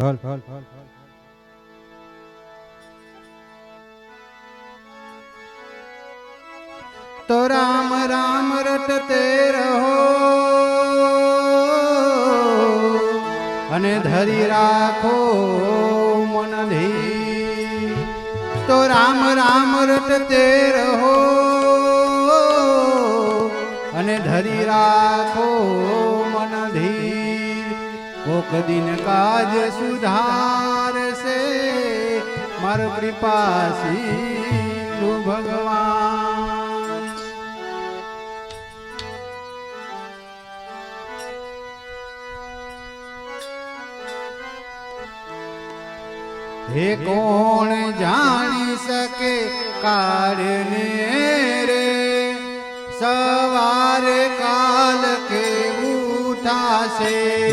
હલ. હલ હલ હલ તો રામ રામ રટતે રહો. અને ધરી રાખો મનની. તો રામ રામ રટતે રહો. અને ધરી રાખો મનધી કોક દિન કાજ સુધારશે મારો કૃપા સિંધુ ભગવાન. હે કોણ જાણી શકે કાળને રે? સવારે કાલ કેવું થશે?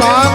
পায়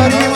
Mario.